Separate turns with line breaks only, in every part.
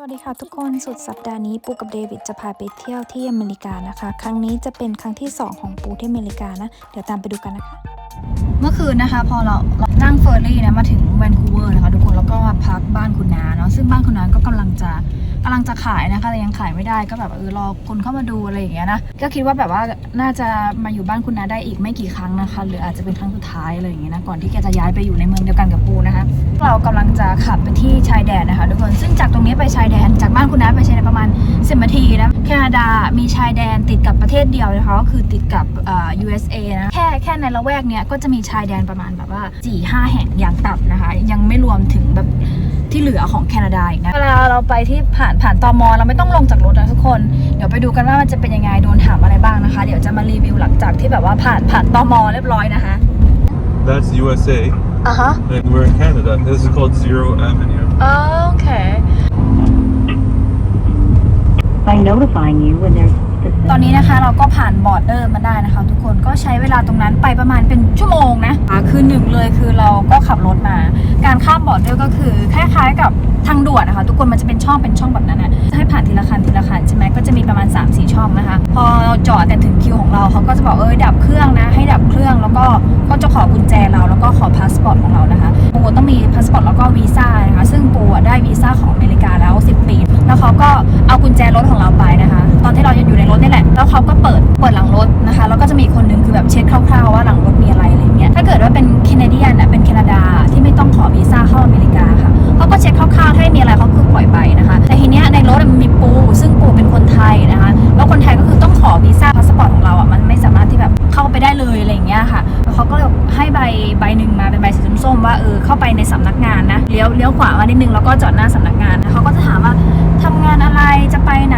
สวัสดีค่ะทุกคนสุดสัปดาห์นี้ปูกับเดวิดจะพาไปเที่ยวที่อเมริกานะคะ ครั้งนี้จะเป็นครั้งที่ 2 ของปูที่อเมริกานะ เดี๋ยวตามไปดูกันนะคะ เมื่อคืนนะคะ พอเรานั่งเฟอร์รี่นะมาถึงแวนคูเวอร์นะคะ ทุกคนแล้วก็พักบ้านคุณนาเนาะซึ่งบ้านคุณนาก็กำลังจะ กำลังจะขายนะคะแต่ยังขายไม่ได้ก็แบบเออรอคนเข้ามาดูอะไรอย่างเงี้ยนะก็คิดว่าแบบว่าน่าจะมาอยู่บ้านคุณนาได้อีกไม่กี่ครั้งนะคะ หรืออาจจะเป็นครั้งสุดท้ายอะไรอย่างเงี้ยนะก่อนที่แกจะย้ายไปอยู่ในเมืองเดียวกันกับปูนะคะ เรากำลังจะขับไปที่ชายแดนนะคะทุกคนซึ่งจากตรงนี้ไปชายแดนจากบ้านคุณนาไปชายแดนประมาณ10นาทีนะแคนาดามีชายแดนติดกับประเทศเดียวนะคะก็คือติดกับอ่อ USA นะแค่แค่ในละแวกเนี้ยก็จะมีชายแดนประมาณแบบว่า4 5แห่งอย่างต่ำนะคะ ยังไม่รวมถึงแบบที่เหลือของแคนาดาอีกนะเวลาเราไปที่ผ่านผ่านตอมเราไม่ต้องลงจากรถนะทุกคน เดี๋ยวไปดูกันว่ามันจะเป็นยังไงโดนถามอะไรบ้างนะคะ เดี๋ยวจะมารีวิวหลังจากที่แบบว่าผ่านผ่านตอมเรียบร้อยนะคะ
That's USA,
อะฮะ
and we're in Canada. This is called Zero Avenue.
โอเค
by notifying you when there's
ตอนนี้นะคะเราก็ผ่านบอร์เดอร์มาได้นะคะ ทุกคนก็ใช้เวลาตรงนั้นไปประมาณเป็นชั่วโมงนะคือหนึ่งเลยคือเราก็ขับรถมา การข้ามบอร์เดอร์ก็คือคล้ายๆกับทางด่วนนะคะ ทุกคนมันจะเป็นช่องเป็นช่องแบบนั้นนะให้ผ่านทีละคันทีละคันใช่ไหมก็จะมีประมาณ3 4ช่องนะคะ พอเราจอดแต่ถึงคิวของเราเขาก็จะบอกเออดับเครื่องนะให้ดับ เครื่องแล้วก็ก็จะขอกุญแจเราแล้วก็ขอพาสปอร์ตของเรานะคะปูต้องมีพาสปอร์ตแล้วก็วีซ่านะคะซึ่งปูได้วีซ่าของอเมริกาแล้ว 10 ปี แล้วเขาก็เอากุญแจรถของเราไปนะคะ ตอนที่เรายังอยู่ในรถนี่แหละ แล้วเขาก็เปิดเปิดหลังรถนะคะ แล้วก็จะมีคนนึงคือแบบเช็คคร่าวๆว่าหลังรถมีอะไรอะไรเงี้ยถ้าเกิดว่าเป็นแคนาเดียนอะเป็นแคนาดาที่ไม่ต้องขอวีซ่าเข้าอเมริกาค่ะเขาก็เช็คคร่าวๆถ้ามีอะไรเขาคือปล่อยไปนะคะ แต่ทีเนี้ยในรถมันมีปู ซึ่งปูเป็นคนไทยนะคะ แล้วคนไทยก็คือต้องขอวีซ่าพาสปอร์ตของเราอะมันไม่สามารถที่แบบเข้าไปได้เลยอะไรอย่างเงี้ยค่ะแล้วเขาก็เลยให้ใบใบหนึ่งมาเป็นใบสีส้มๆว่าเออเข้าไปในสำนักงานนะเลี้ยวเลี้ยวขวามานิดนึงแล้วก็จอดหน้าสำนักงานนะเขาก็จะถามว่าทำงานอะไรจะไปไหน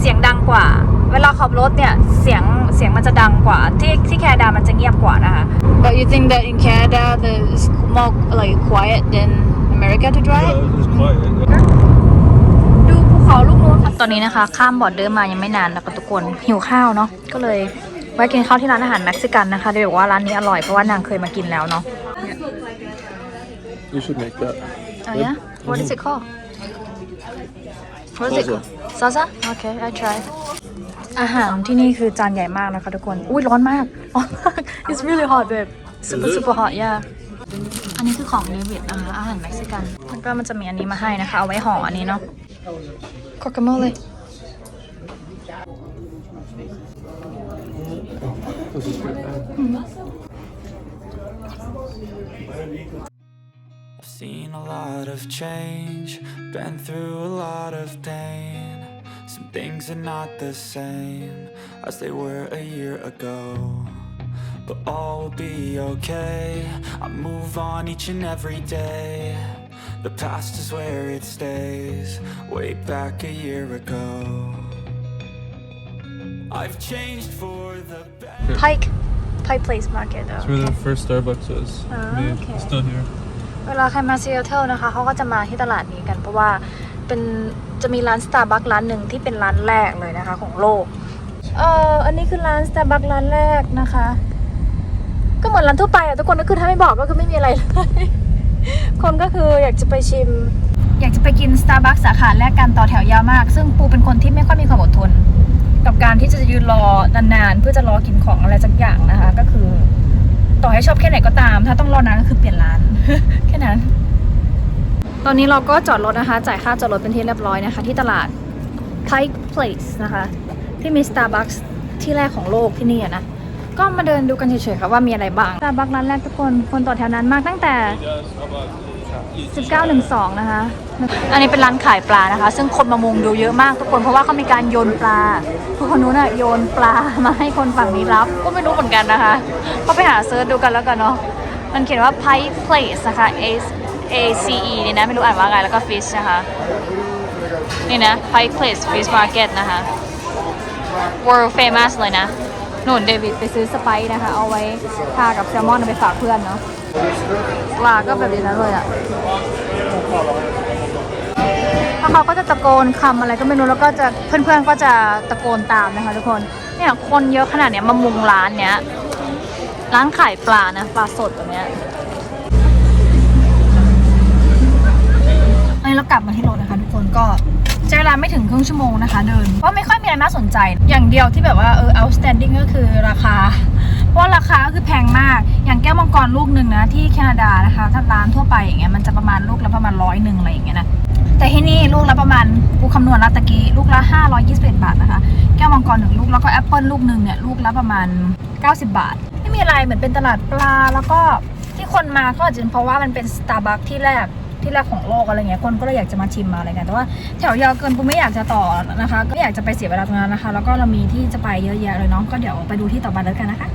เสียงดังกว่า เวลาขับรถเนี่ย เสียงเสียงมันจะดังกว่า ที่ที่แคนาดามันจะเงียบกว่านะคะ But you think that in Canada there's more like quiet than America to drive
Yeah, it's quiet.
ดูภูเขาลูกนู้นตอนนี้นะคะ ข้ามบอร์เดอร์มายังไม่นานนะคะทุกคนหิวข้าวเนาะก็เลยแวะกินข้าวที่ร้านอาหารเม็กซิกันนะคะเดี๋ยวบอกว่าร้านนี้อร่อยเพราะว่านางเคยมากินแล้วเนาะ
You should make that.
อ๋อ yeah what is it called what is it called salsa okay I try อาหารที่นี่คือจานใหญ่มากนะคะทุกคน อุ้ยร้อนมาก ร้อนมาก it's really hot babe super super hot yeah อันนี้คือของเดวิดนะคะ อาหารเม็กซิกันแล้วก็มันจะมีอันนี้มาให้นะคะ เอาไว้ห่ออันนี้เนาะ guacamole
I've seen a lot of change, been through a lot of pain. Some things are not the same as they were a year ago. But all will be okay. I move on each and every day. The past is where it stays, way back a year ago. I've changed for the better.
Pike Pike Place Market
That's where the first Starbucks was.
Ah,
Yeah,
okay.
It's still here.
เวลาใครมาซีแอตเทิลนะคะเขาก็จะมาที่ตลาดนี้กัน เพราะว่า เป็นจะมีร้าน Starbucks ร้านหนึ่งที่เป็นร้านแรกเลยนะคะของโลก เอออันนี้คือร้าน Starbucks ร้านแรกนะคะ ก็เหมือนร้านทั่วไปอะทุกคนก็คือถ้าไม่บอกก็คือไม่มีอะไรเลยคนก็คืออยากจะไปชิม อยากจะไปกิน Starbucks สาขาแรกกันต่อแถวยาวมาก ซึ่งปูเป็นคนที่ไม่ค่อยมีความอดทน กับการที่จะยืนรอนานๆเพื่อจะรอกินของอะไรสักอย่างนะคะ ก็คือ ต่อให้ชอบแค่ไหนก็ตาม ถ้าต้องรอนานก็คือเปลี่ยนร้าน แค่นั้น ตอนนี้เราก็จอดรถนะคะ จ่ายค่าจอดรถเป็นที่เรียบร้อยนะคะ ที่ตลาด Pike Place นะคะ ที่มี Starbucks ที่แรกของโลกที่นี่นะก็มาเดินดูกันเฉยๆค่ะว่ามีอะไรบ้าง Starbucks ร้านแรกทุกคน คนต่อแถวนั้นมากตั้งแต่ 1912 นะคะ อันนี้เป็นร้านขายปลานะคะ ซึ่งคนมามุงดูเยอะมากทุกคนเพราะว่าเขามีการโยนปลาทุกคนนู้นอะโยนปลามาให้คนฝั่งนี้รับ ก็ไม่รู้เหมือนกันนะคะ ก็ไปหาเซิร์ชดูกันแล้วกันเนาะมันเขียนว่า Pike Place นะคะ A A C E นี่นะ ไม่รู้อ่านว่าไง แล้วก็ Fish นะคะ นี่นะ Pike Place Fish Market นะคะ world famous เลยนะหนุนเดวิดไปซื้อสไปซ์นะคะ เอาไว้ทากับแซลมอนไปฝากเพื่อนเนาะปลาก็แบบนี้นั้นเลยอะแล้วเขาก็จะตะโกนคำอะไรก็ไม่รู้แล้วก็จะเพื่อนๆก็จะตะโกนตามนะคะทุกคนเนี่ยคนเยอะขนาดเนี้ยมามุงร้านเนี้ยร้านขายปลานะปลาสดแบบเนี้ย นี้เรากลับมาที่รถนะคะทุกคนก็ใช้เวลาไม่ถึงครึ่งชั่วโมงนะคะเดินเพราะไม่ค่อยมีอะไรน่าสนใจ อย่างเดียวที่แบบว่าเออ outstanding ก็คือราคา เพราะราคาก็คือแพงมาก อย่างแก้วมังกรลูกหนึ่งนะที่แคนาดานะคะถ้าร้านทั่วไปอย่างเงี้ยมันจะประมาณลูกละประมาณร้อยหนึ่งอะไรอย่างเงี้ยนะแต่ที่นี่ลูกละประมาณกูคำนวณล้วตะกี้ลูกละ521บาทนะคะ แก้วมังกรหนึ่งลูกแล้วก็แอปเปิลลูกหนึ่งเนี่ยลูกละประมาณ 90 บาท ไม่มีอะไรเหมือนเป็นตลาดปลาแล้วก็ที่คนมาก็อาจจะเป็นเพราะว่ามันเป็นสตาร์บัคที่แรก ที่แรกของโลกอะไรเงี้ยคนก็เลยอยากจะมาชิมมาอะไรกันแต่ว่าแถวยาวเกินกูไม่อยากจะต่อนะคะ ก็ไม่อยากจะไปเสียเวลาตรงนั้นนะคะ แล้วก็เรามีที่จะไปเยอะแยะเลยเนาะก็เดี๋ยวไปดูที่ต่อไปแล้วกันนะคะ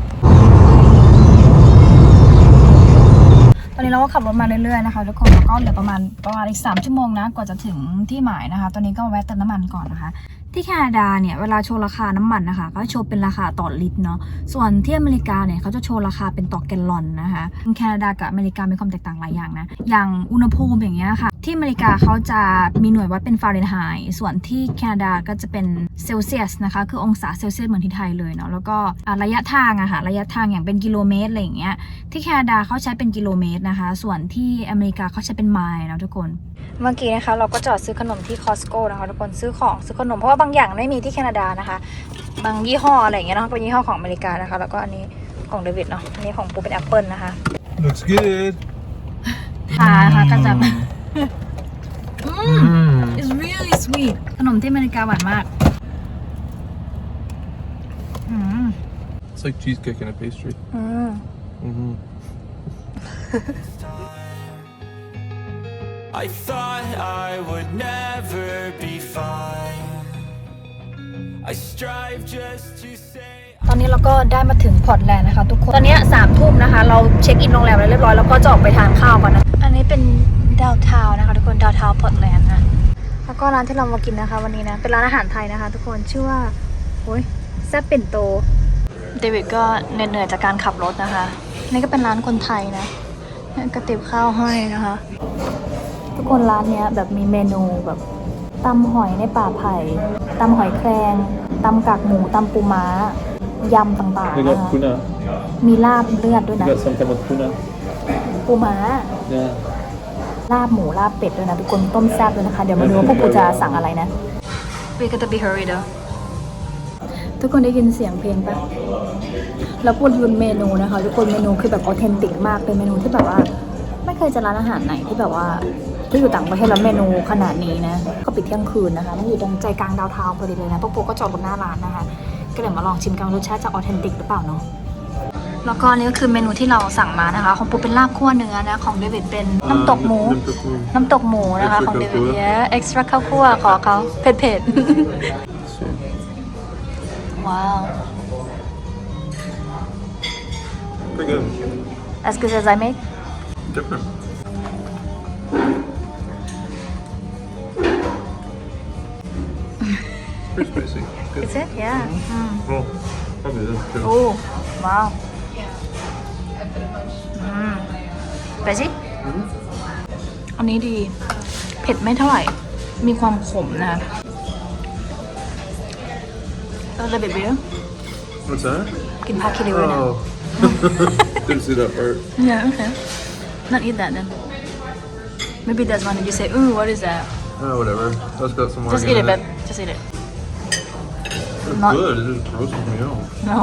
ตอนนี้เราก็ขับรถมาเรื่อยๆนะคะทุกคนแล้วก็เหลือประมาณประมาณอีก3ชั่วโมงนะกว่าจะถึงที่หมายนะคะ ตอนนี้ก็แวะเติมน้ำมันก่อนนะคะ ที่แคนาดาเนี่ยเวลาโชว์ราคาน้ำมันนะคะก็โชว์เป็นราคาต่อลิตรเนาะส่วนที่อเมริกาเนี่ยเขาจะโชว์ราคาเป็นต่อแกลลอนนะคะแคนาดากับอเมริกามีความแตกต่างหลายอย่างนะอย่างอุณหภูมิอย่างเงี้ยค่ะ ที่อเมริกาเขาจะมีหน่วยวัดเป็นฟาเรนไฮต์ส่วนที่แคนาดาก็จะเป็นเซลเซียสนะคะ คือองศาเซลเซียสเหมือนที่ไทยเลยเนาะแล้วก็อะระยะทางอะค่ะระยะทางอย่างเป็นกิโลเมตรอะไรอย่างเงี้ยที่แคนาดาเขาใช้เป็นกิโลเมตรนะคะ ส่วนที่อเมริกาเขาใช้เป็นไมล์นะทุกคน เมื่อกี้นะคะ เราก็จอดซื้อขนมที่คอสโก้นะคะทุกคนซื้อของซื้อขนมเพราะว่าบางอย่างไม่มีที่แคนาดานะคะ บางยี่ห้ออะไรอย่างเงี้ยเนาะเป็นยี่ห้อของอเมริกานะคะ แล้วก็อันนี้ของเดวิดเนาะอันนี้ของปูเป็นแอปเปิลนะคะ
Looks good.
ค่ะค่ะก็จะ
Mm.
it's really sweet ขนมที่อเมริกาหวานมาก อืม
It's like cheesecake and a pastry.
อืม
Mm-hmm.
I thought I would never be fine. I strive just to say.
ตอนนี้เราก็ได้มาถึงพอร์ตแลนด์นะคะทุกคน ตอนนี้สามทุ่มนะคะ เราเช็คอินโรงแรมแล้วเรียบร้อยแล้วก็จะออกไปทานข้าวกันนะ อันนี้เป็น ดาวทาวนะคะ ทุกคนดาวทาวพอร์ตแลนด์นะแล้วก็ร้านที่เรามากินนะคะ วันนี้นะเป็นร้านอาหารไทยนะคะ ทุกคนชื่อว่าโอ้ยแซ่บปิ่นโตเดวิดก็เหนื่อยๆจากการขับรถนะคะ นี่ก็เป็นร้านคนไทยนะเนี่ยกระติบข้าวให้นะคะ ทุกคนร้านเนี้ยแบบมีเมนูแบบตำหอยในป่าไผ่ตำหอยแครงตำกากหมูตำปูม้ายำต่างๆ
They
นะ
got
คะ
tuna.
มีลาบเลือดด้วย
They
นะ
got some type of tuna.
ปูม้า
Yeah.
ลาบหมูลาบเป็ดด้วยนะทุกคนต้มแซ่บด้วยนะคะ เดี๋ยวมาดูว่าพวกกูจะสั่งอะไรนะ We got to be hurried ทุกคนได้ยินเสียงเพลงปะแล้วพูดยืนเมนูนะคะ ทุกคนเมนูคือแบบออเทนติกมากเป็นเมนูที่แบบว่า ไม่เคยเจะร้านอาหารไหนที่แบบว่าที่อยู่ต่างประเทศแล้วเมนูขนาดนี้นะ ก็ปิดเที่ยงคืนนะคะ มันอยู่ตรงใจกลางดาวเทาวน์พอดีเลยนะพวกโปก็จอดบนหน้าร้านนะคะ ก็เดี๋ยวมาลองชิมกันว่ารสชาติจะออเทนติกหรือเปล่าเนาะ แล้วก็อันนี่ก็คือเมนูที่เราสั่งมานะคะ ของปูเป็นลาบคั่วเนื้อนะของเดวิดเป็นน้ำตกหมู
Um, Nam tok moe.
น้ำตกหมูนะคะ
Extra
ของเดวิด
ข้าวคั่ว
เนี่ย extra ข้าวคั่วขอเขาเผ็ดเผ็ด
So,
ๆว้าว
pretty good.
as good as I make
Different. Pretty spicy. Good.
is it yeah
Well, probably this too.
โอ้ ไปสิ อันนี้ดี เผ็ดไม่เท่าไหร่ มีความขมนะคะเราจะเบ็ดเบี้ย
What's that?
กินผักคิริวเลยนะ
Oh. Didn't see that part.
Yeah, okay. Not eat that then. Maybe that's one that you say, ooh, what is that?
Oh, whatever. That's got some
Just eat it, babe. Just eat it.
It's
Not-
good. It just grosses me out.
No.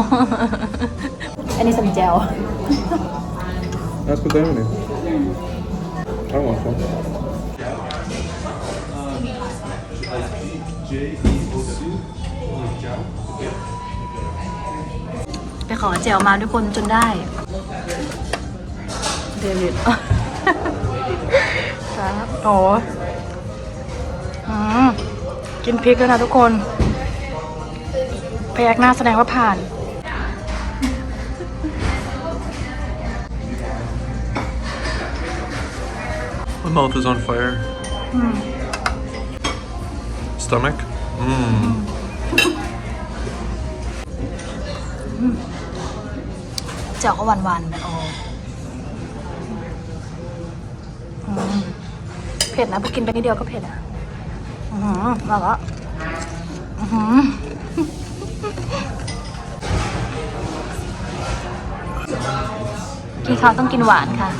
I need some gel.
That's what they need. I want some.
ไปขอเจลมาทุกคนจนได้ เดวิดครับโอ้อืมกินพริกแล้วนะทุกคนพยักหน้าแสดงว่าผ่าน
mouth is on fire. Stomach? Mmm.
เจียวเขาหวานๆแบบโอ้อืมเผ็ดนะพอกินไปนิดเดียวก็เผ็ดอะ อือหือมาละอือหือ กินข้าวต้องกินหวานค่ะ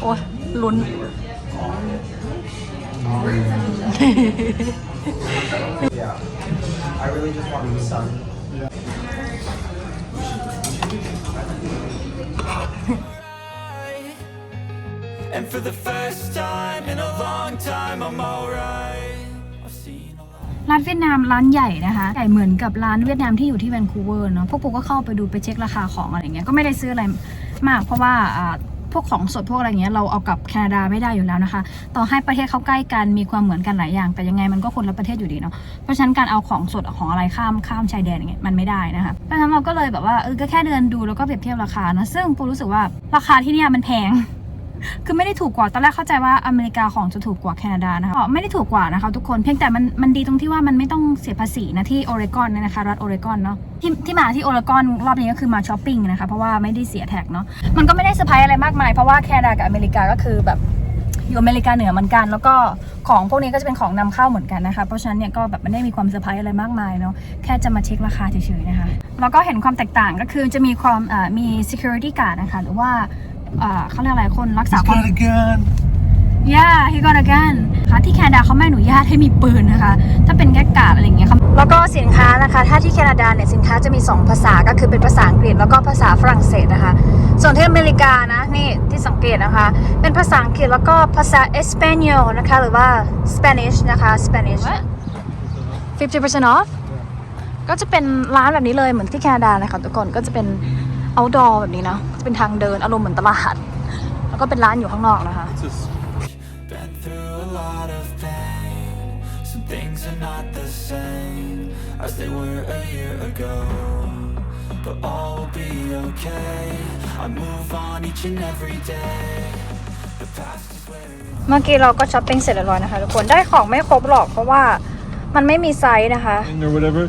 โอ้ยลุ้น
And for the first time in a long time, I'm alright. I've seen a lot.
ร้านเวียดนามร้านใหญ่นะคะใหญ่เหมือนกับร้านเวียดนามที่อยู่ที่แวนคูเวอร์เนาะพวกปูก็เข้าไปดูไปเช็คราคาของอะไรเงี้ยก็ไม่ได้ซื้ออะไรมากเพราะว่าอ่า พวกของสดพวกอะไรเงี้ยเราเอากลับแคนาดาไม่ได้อยู่แล้วนะคะ ต่อให้ประเทศเขาใกล้กันมีความเหมือนกันหลายอย่าง แต่ยังไงมันก็คนละประเทศอยู่ดีเนาะเพราะฉะนั้นการเอาของสดของอะไรข้ามข้ามชายแดนอย่างเงี้ยมันไม่ได้นะคะเพราะฉะนั้นเราก็เลยแบบว่าเออก็แค่เดินดูแล้วก็เปรียบเทียบราคานะซึ่งปูรู้สึกว่าราคาที่เนี่ยมันแพง คือไม่ได้ถูกกว่า ตอนแรกเข้าใจว่าอเมริกาของจะถูกกว่าแคนาดานะคะไม่ได้ถูกกว่านะคะทุกคน เพียงแต่มันมันดีตรงที่ว่ามันไม่ต้องเสียภาษีนะที่โอเรกอนเนี่ยนะคะ รัฐโอเรกอนเนาะ ที่ที่มาที่โอเรกอนรอบนี้ก็คือมาช้อปปิ้งนะคะ เพราะว่าไม่ได้เสียแท็กเนาะ มันก็ไม่ได้เซอร์ไพรส์อะไรมากมาย เพราะว่าแคนาดากับอเมริกาก็คือแบบอยู่อเมริกาเหนือเหมือนกัน แล้วก็ของพวกนี้ก็จะเป็นของนำเข้าเหมือนกันนะคะ เพราะฉะนั้นเนี่ยก็แบบไม่ได้มีความเซอร์ไพรส์อะไรมากมายเนาะแค่จะมาเช็คราคาเฉยๆนะคะ แล้วก็เห็นความแตกต่างก็คือจะมีความมี security guard นะคะหรือว่า อ่าเขาเรียกอะไรคนรักษาความ
again.
yeah he got a gun ค่ะที่แคนาดาเขาไม่อนุญาตให้มีปืนนะคะ ถ้าเป็นแค่กาดอะไรอย่างเงี้ยค่ะแล้วก็สินค้านะคะ ถ้าที่แคนาดาเนี่ยสินค้าจะมี 2 ภาษาก็คือเป็นภาษาอังกฤษแล้วก็ภาษาฝรั่งเศสนะคะ ส่วนที่อเมริกานะนี่ที่สังเกตนะคะ เป็นภาษาอังกฤษแล้วก็ภาษาเอสเปนยอลนะคะ หรือว่า Spanish นะคะ Spanish 50% off ก็จะเป็นร้านแบบนี้เลยเหมือนที่แคนาดาเลยค่ะทุกคนก็จะเป็น outdoor แบบนี้นะจะ เป็นทางเดินอารมณ์เหมือนตลาด แล้วก็เป็นร้านอยู่ข้างนอกนะคะ
Been through a lot of pain. Some things are not the same as they were a year ago. But all will be okay. I move on each and every day. The past is where it
เมื่อกี้เราก็ช้อปปิ้งเสร็จเรียบร้อยนะคะทุกคนได้ของไม่ครบหรอกเพราะว่ามันไม่มีไซส์นะคะ
Or whatever.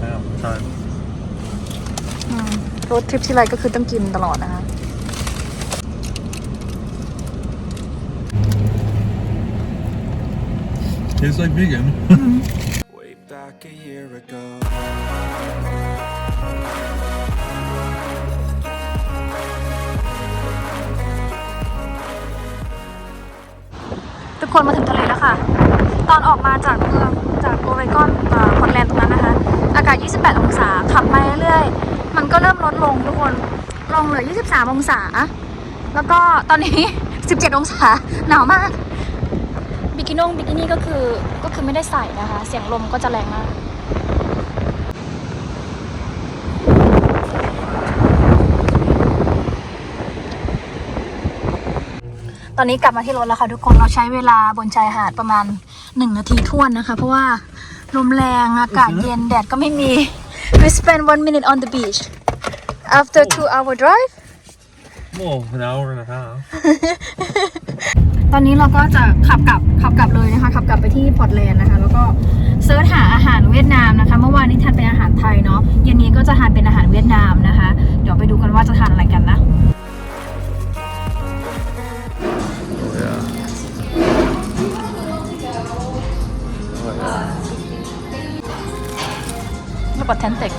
Damn, time.
รถทริปที่ไรก็คือต้องกินตลอดนะคะ
Tastes like vegan.
way back a year ago.
ทุกคนมาถึงทะเลแล้วค่ะ ตอนออกมาจากเมืองจากโอเรกอนพอร์ตแลนด์ตรงนั้นนะคะ อากาศ 28 องศา ขับมาเรื่อยๆ มันก็เริ่มลดลงทุกคน ลงเหลือ 23 องศา แล้วก็ตอนนี้ 17 องศา หนาวมาก บิกินงบิกินี่ก็คือก็คือไม่ได้ใส่นะคะ เสียงลมก็จะแรงมากตอนนี้กลับมาที่รถแล้วค่ะทุกคนเราใช้เวลาบนชายหาดประมาณ1นาทีท่วนนะคะ เพราะว่าลมแรงอากาศเย็นแดดก็ไม่มี we spend one minute on the beach after two hour drive
Well, an hour and a half.
ตอนนี้เราก็จะขับกลับขับกลับเลยนะคะ ขับกลับไปที่พอร์ตแลนด์นะคะ แล้วก็เซิร์ชหาอาหารเวียดนามนะคะ เมื่อวานนี้ทานเป็นอาหารไทยเนาะเย็นนี้ก็จะทานเป็นอาหารเวียดนามนะคะ เดี๋ยวไปดูกันว่าจะทานอะไรกันนะ
authentic.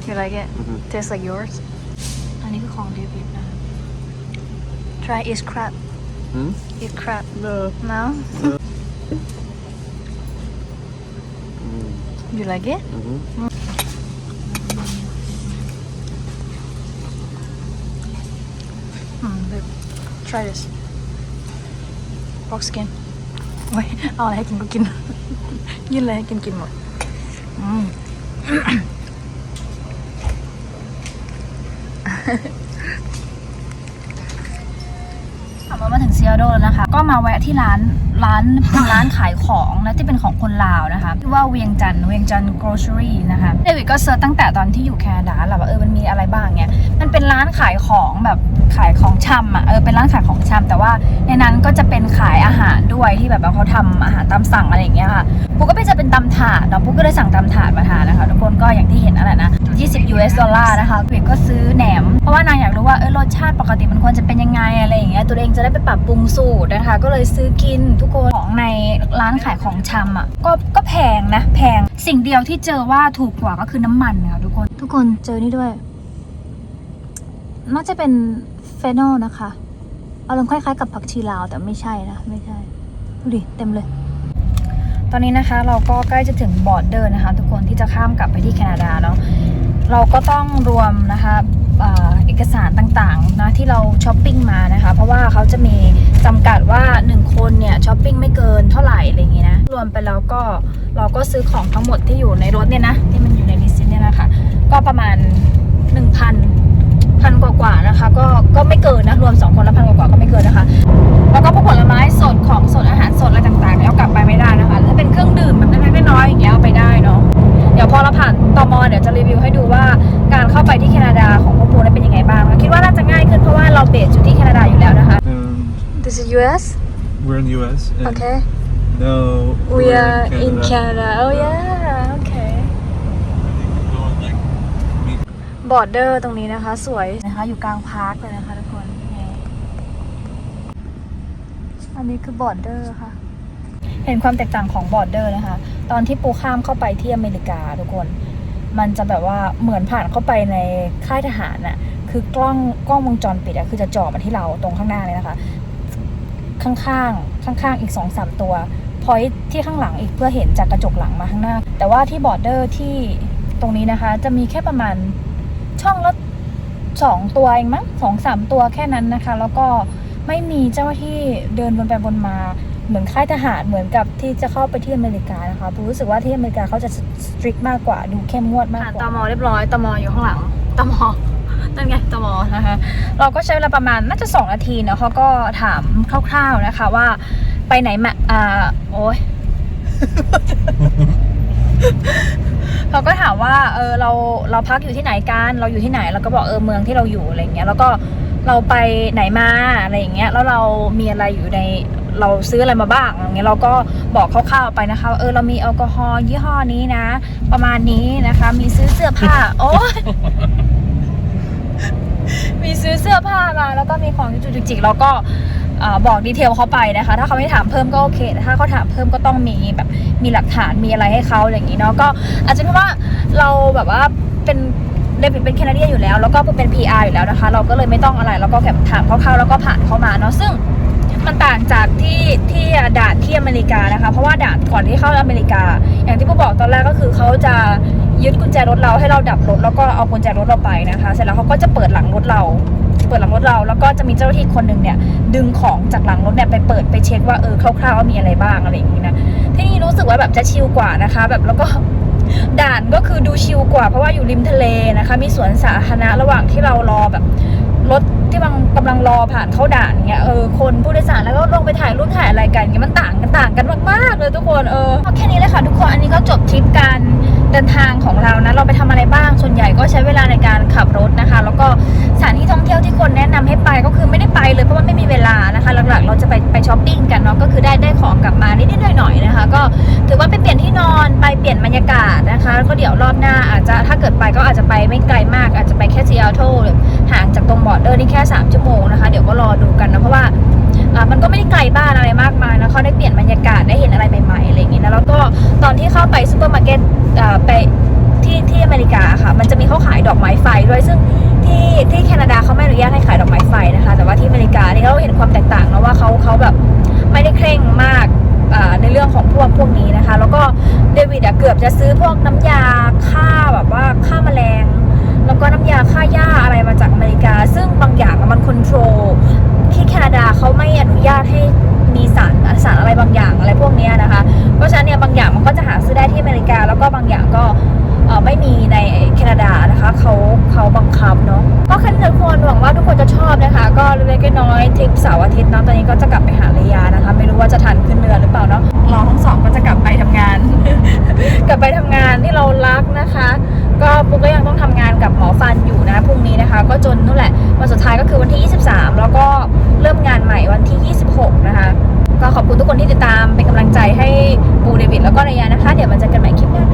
Do You like it?
Mm, mm. -hmm.
Tastes like yours? Try eat crab
Hmm?
eat crab
No.
no
Mm.
you like it
Mhm.
Hmm, babe. try this pork skin โอ้ยเอาอะไรให้ อตเทิลแล้วนะคะ ก็มาแวะที่ร้านร้านเป็นร้านขายของนะที่เป็นของคนลาวนะคะชื่อว่าเวียงจันเวียงจันกร์ grocery นะคะเดวิดก็เซิร์ชตั้งแต่ตอนที่อยู่แคนาดาแหละว่าเออมันมีอะไรบ้างเนี่ยมันเป็นร้านขายของแบบ ขายของชำอะเออเป็นร้านขายของชำแต่ว่าในนั้นก็จะเป็นขายอาหารด้วยที่แบบว่าเขาทำอาหารตามสั่งอะไรอย่างเงี้ยค่ะปุ๊กก็ไปจะเป็นตำถาดเนาะปุ๊กก็เลยสั่งตำถาดมาทานนะคะทุกคนก็อย่างที่เห็นนั่นแหละนะ20 US ดอลลาร์นะคะเด็กก็ซื้อแหนม เพราะว่านางอยากรู้ว่าเออรสชาติปกติมันควรจะเป็นยังไงอะไรอย่างเงี้ยตัวเองจะได้ไปปรับปรุงสูตรนะคะ ก็เลยซื้อกินทุกคนของในร้านขายของชำอะก็ก็แพงนะแพงสิ่งเดียวที่เจอว่าถูกกว่าก็คือน้ำมันนะคะทุกคนทุกคนเจอนี่ด้วยน่าจะเป็น เฟนอลนะคะอารมณ์คล้ายๆกับผักชีลาวแต่ไม่ใช่นะไม่ใช่ดูดิเต็มเลย ตอนนี้นะคะเราก็ใกล้จะถึงบอร์ดเดอร์นะคะ ทุกคนที่จะข้ามกลับไปที่แคนาดาเนาะเราก็ต้องรวมนะคะเอกสารต่างๆนะที่เราช้อปปิ้งมานะคะ เพราะว่าเขาจะมีจำกัดว่า 1 คนเนี่ยช้อปปิ้งไม่เกินเท่าไหร่อะไรอย่างงี้นะรวมไปแล้วก็เราก็ซื้อของทั้งหมดที่อยู่ในรถเนี่ยนะที่มันอยู่ในลิสต์เนี่ยนะคะก็ประมาณ 1,000 พันกว่าๆนะคะ ก็ก็ไม่เกินนะรวม 2 คนละพันกว่าๆก็ไม่เกินนะคะ แล้วก็พวกผลไม้สดของสดอาหารสดอะไรต่างๆเนี่ยเอากลับไปไม่ได้นะคะถ้าเป็นเครื่องดื่มแบบเล็กๆน้อยๆอย่างเงี้ยเอาไปได้เนาะเดี๋ยวพอเราผ่านตมเดี๋ยวจะรีวิวให้ดูว่าการเข้าไปที่แคนาดาของพวกปูนั้นเป็นยังไงบ้างคิดว่าน่าจะง่ายขึ้นเพราะว่าเราเบสอยู่ที่แคนาดาอยู่แล้วนะคะ
Um,
This is US
we're in the US. and
okay
No.
we
we're
are in
Canada.
Canada oh yeah okay
Going like
บอร์เดอร์ตรงนี้นะคะ สวยนะคะ อยู่กลางพาร์คเลยนะคะทุกคน อันนี้คือบอร์เดอร์ค่ะ เห็นความแตกต่างของบอร์เดอร์นะคะ ตอนที่ปูข้ามเข้าไปที่อเมริกาทุกคน มันจะแบบว่าเหมือนผ่านเข้าไปในค่ายทหารน่ะคือกล้องกล้องวงจรปิดอะคือจะจ่อมาที่เราตรงข้างหน้าเลยนะคะ ข้างๆข้างๆอีกสองสามตัวพอยที่ข้างหลังอีกเพื่อเห็นจากกระจกหลังมาข้างหน้า แต่ว่าที่บอร์เดอร์ที่ตรงนี้นะคะ จะมีแค่ประมาณ ช่องละสองตัวเองมั้งสองสามตัวแค่นั้นนะคะ แล้วก็ไม่มีเจ้าที่เดินวนไปวนมาเหมือนค่ายทหารเหมือนกับที่จะเข้าไปที่อเมริกานะคะปูรู้สึกว่าที่อเมริกาเขาจะสตริกมากกว่าดูเข้มงวดมากกว่าตมเรียบร้อยตมอยู่ข้างหลังตมนั่นไงตมนะคะเราก็ใช้เวลาประมาณน่าจะสองนาทีเนาะเขาก็ถามคร่าวๆนะคะว่าไปไหนมาอ่าโอ้ย เขาก็ถามว่าเออเราเราพักอยู่ที่ไหนกันเราอยู่ที่ไหนเราก็บอกเออเมืองที่เราอยู่อะไรเงี้ย แล้วก็เราไปไหนมาอะไรอย่างเงี้ยแล้วเรามีอะไรอยู่ในเราซื้ออะไรมาบ้างอย่างเงี้ยเราก็บอกคร่าวๆไปนะคะเออเรามีแอลกอฮอล์ยี่ห้อนี้นะ ประมาณนี้นะคะ มีซื้อเสื้อผ้า โอ้ยมีซื้อเสื้อผ้ามาแล้วก็มีของจุกจิกๆแล้วก็ บอกดีเทลเขาไปนะคะ ถ้าเขาไม่ถามเพิ่มก็โอเคแต่ถ้าเขาถามเพิ่มก็ต้องมีแบบมีหลักฐานมีอะไรให้เขาอะไรอย่างนี้เนาะก็อาจจะเพราะว่าเราแบบว่าเป็นเดวิดเป็นแคนาเดียอยู่แล้ว แล้วก็เป็น PR อยู่แล้วนะคะ เราก็เลยไม่ต้องอะไรแล้วก็แค่ถามคร่าวๆแล้วก็ผ่านเข้ามาเนาะซึ่งมันต่างจากที่ที่ด่านที่อเมริกานะคะ เพราะว่าด่านก่อนที่เข้าอเมริกา อย่างที่ผู้บอกตอนแรกก็คือเขาจะ ยึดกุญแจรถเราให้เราดับรถแล้วก็เอากุญแจรถเราไปนะคะ เสร็จแล้วเขาก็จะเปิดหลังรถเรา เปิดหลังรถเราแล้วก็จะมีเจ้าหน้าที่คนหนึ่งเนี่ย ดึงของจากหลังรถเนี่ยไปเปิดไปเช็คว่าเออคร่าวๆว่ามีอะไรบ้างอะไรอย่างนี้นะที่นี่รู้สึกว่าแบบจะชิลกว่านะคะ แบบแล้วก็ด่านก็คือดูชิลกว่าเพราะว่าอยู่ริมทะเลนะคะ มีสวนสาธารณะระหว่างที่เรารอแบบรถที่มันกำลังรอผ่านเข้าด่านเงี้ยเออคนผู้โดยสารแล้วก็ลงไปถ่ายรูปถ่ายอะไรกันเงี้ยมันต่างกันต่างกันมากๆเลยทุกคนเออแค่นี้เลยค่ะทุกคนอันนี้ก็จบทริปการ เดินทางของเรานะเราไปทำอะไรบ้างส่วนใหญ่ก็ใช้เวลาในการขับรถนะคะ แล้วก็สถานที่ท่องเที่ยวที่คนแนะนำให้ไปก็คือไม่ได้ไปเลยเพราะว่าไม่มีเวลานะคะหลักๆเราจะไปไปช้อปปิ้งกันเนาะก็คือได้ได้ของกลับมานิดๆหน่อยๆนะคะ ก็ถือว่าไปเปลี่ยนที่นอนไปเปลี่ยนบรรยากาศนะคะแล้วก็เดี๋ยวรอบหน้าอาจจะถ้าเกิดไปก็อาจจะไปไม่ไกลมาก อาจจะไปแค่ซีแอตเทิลห่างจากตรงบอร์เดอร์นี่แค่ 3 ชั่วโมงนะคะเดี๋ยวก็รอดูกันนะเพราะว่า มันก็ไม่ได้ไกลบ้านอะไรมากมายนะเขาได้เปลี่ยนบรรยากาศได้เห็นอะไรใหม่ๆอะไรอย่างงี้นะแล้วก็ตอนที่เข้าไปซูเปอร์มาร์เก็ตอ่าไปที่ที่อเมริกาค่ะ มันจะมีเขาขายดอกไม้ไฟด้วยซึ่งที่ที่แคนาดาเขาไม่อนุญาตให้ขายดอกไม้ไฟนะคะ แต่ว่าที่อเมริกานี่เราเห็นความแตกต่างนะว่าเขาเขาแบบไม่ได้เคร่งมากอ่าในเรื่องของพวกพวกนี้นะคะ แล้วก็เดวิดอะเกือบจะซื้อพวกน้ำยาฆ่าแบบว่าฆ่าแมลง แล้วก็น้ำยาฆ่าหญ้าอะไรมาจากอเมริกา ซึ่งบางอย่างมันคอนโทรลที่แคนาดาเขาไม่อนุญาตให้มีสารสารอะไรบางอย่างอะไรพวกนี้นะคะ เพราะฉะนั้นเนี่ยบางอย่างมันก็จะหาซื้อได้ที่อเมริกา แล้วก็บางอย่างก็ไม่มีในแคนาดานะคะเขาเขาบังคับเนาะก็คันทุกคนหวังว่าทุกคนจะชอบนะคะ ก็เล็กน้อยทริปเสาร์อาทิตย์เนาะตอนนี้ก็จะกลับไปหารยานะคะ จนนู่นแหละ วันสุดท้ายก็คือวันที่ 23 แล้วก็เริ่มงานใหม่วันที่ 26 นะคะก็ขอบคุณทุกคนที่ติดตามเป็นกำลังใจให้ปูเดวิดแล้วก็ระยะนะคะ เดี๋ยวมาเจะกันใหม่คลิปหน้า